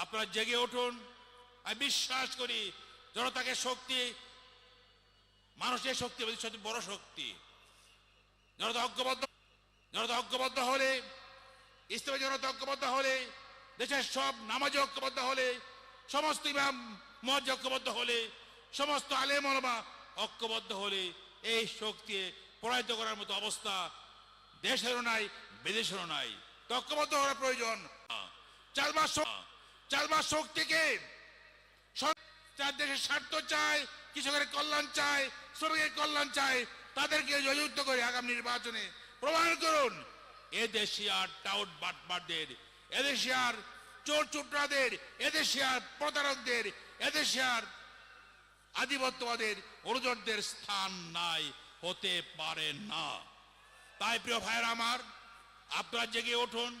আপনারা জেগে উঠুন। আমি বিশ্বাস করি জনতাকে শক্তি, মানুষের শক্তি সবচেয়ে বড় শক্তি। জনতা ঐক্যবদ্ধ জনতা ঐক্যবদ্ধ হলে, ইসলামী জনতা ঐক্যবদ্ধ হলে, দেশের সব নামাজ ঐক্যবদ্ধ হলে, সমস্ত ইমাম, মহাজ ঐক্যবদ্ধ হলে, সমস্ত আলেম ঐক্যবদ্ধ হলে, এই শক্তি পরাজিত করার মতো অবস্থা দেশেরও নাই, বিদেশেরও নাই। ঐক্যবদ্ধ হওয়ার প্রয়োজন। চালবার শ- চালবার শক্তিকে। যার দেশের স্বার্থ চায় কৃষকের কল্যাণ চায় শ্রমিকের কল্যাণ চায় তাদেরকে জয়যুক্ত করে আগামী নির্বাচনে প্রমাণ করুন এদেশিয়ার টাউট বাটবারদের এদেশিয়ার চোর চুটরাদের এদেশিয়ার প্রতারকদের এদেশিয়ার আধিপত্যবাদের অনুজনদের স্থান নাই, হতে পারে না। তাই প্রিয় ভাইয়ের আমার, আপনারা জেগে উঠুন,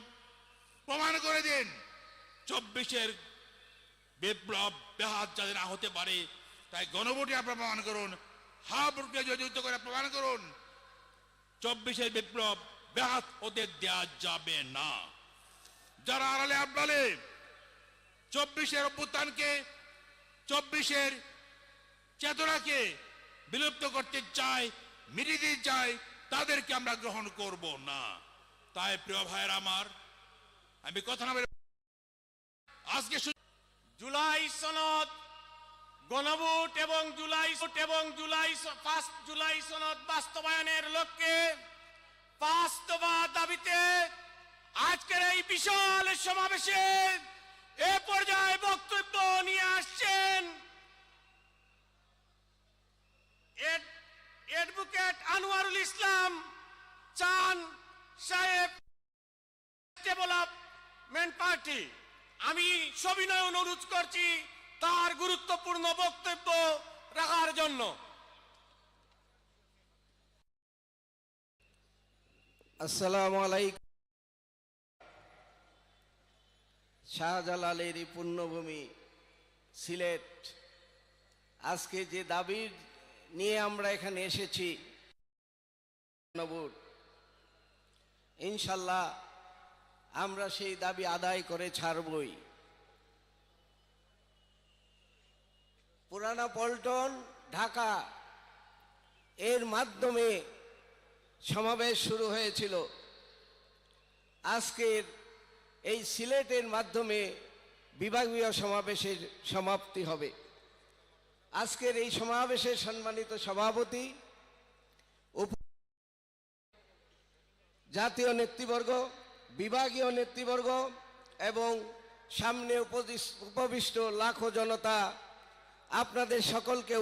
প্রমাণ করে দিন। চব্বিশের বিপ্লব ব্যাহাত যাদের না হতে পারে, তাই গণভোটে আপনারা প্রমাণ করুন হা জয়যুক্ত করে প্রমাণ করুন, চব্বিশের বিপ্লব ব্যাহাত হতে দেওয়া যাবে না। যারা আড়ালে আবডালে, চব্বিশের অভ্যুত্থানকে, চব্বিশের চেতনাকে বিলুপ্ত করতে চায়, মিটিয়ে দিতে চায়, তাদেরকে আমরা গ্রহণ করব না। তাই প্রিয় ভাইয়ের আমার, আমি কথা না আজকে জুলাই সনদ, গণভোট এবং জুলাই এবং জুলাই পাঁচ জুলাই সনদ বাস্তবায়নের লক্ষ্যে দফা দাবিতে আজকের এই বিশাল সমাবেশে এ পর্যায়ে বক্তব্য নিয়ে আসছেন অ্যাডভোকেট আনোয়ারুল ইসলাম চান সাহেব ডেভেলপমেন্ট পার্টি। আমি সবিনয় অনুরোধ করছি তার গুরুত্বপূর্ণ বক্তব্য রাখার জন্য। আসসালামু আলাইকুম। শাহজালালের এই পুণ্যভূমি সিলেট। আজকে যে দাবি নিয়ে আমরা এখানে এসেছি ইনশাল্লাহ আমরা সেই দাবি আদায় করে ছাড়বই। পুরানা পল্টন, ঢাকা, এর মাধ্যমে সমাবেশ শুরু হয়েছিল। আজকের এই সিলেটের মাধ্যমে বিভাগীয় সমাবেশের সমাপ্তি হবে। আজকের এই সমাবেশের সম্মানিত সভাপতি জাতীয় নেতৃবর্গ বিভাগীয় নেতৃবর্গ এবং সামনে উপবিষ্ট লাখো জনতা আপনাদের সকলকে